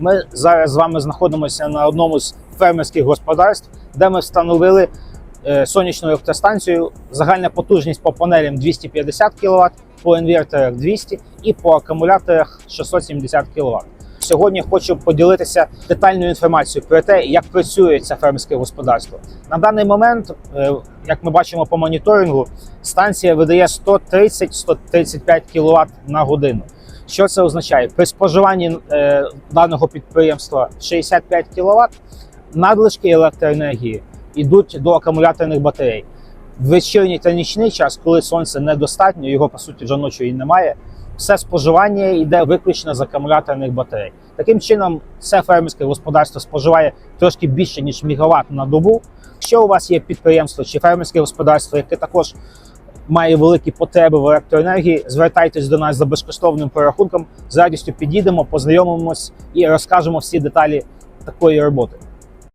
Ми зараз з вами знаходимося на одному з фермерських господарств, де ми встановили е, сонячну електростанцію. Загальна потужність по панелям 250 кВт, по інверторах 200 і по акумуляторах 670 кВт. Сьогодні хочу поділитися детальною інформацією про те, як працює це фермерське господарство. На даний момент, е, як ми бачимо по моніторингу, станція видає 130-135 кВт на годину. Що це означає? При споживанні е, даного підприємства 65 кВт надлишки електроенергії йдуть до акумуляторних батарей. В вечірній та нічний час, коли сонця недостатньо, його по суті вже ночі і немає. Все споживання йде виключно з акумуляторних батарей. Таким чином, це фермерське господарство споживає трошки більше ніж мегаватт на добу. Якщо у вас є підприємство чи фермерське господарство, яке також має великі потреби в електроенергії, звертайтесь до нас за безкоштовним перерахунком. З радістю підійдемо, познайомимось і розкажемо всі деталі такої роботи.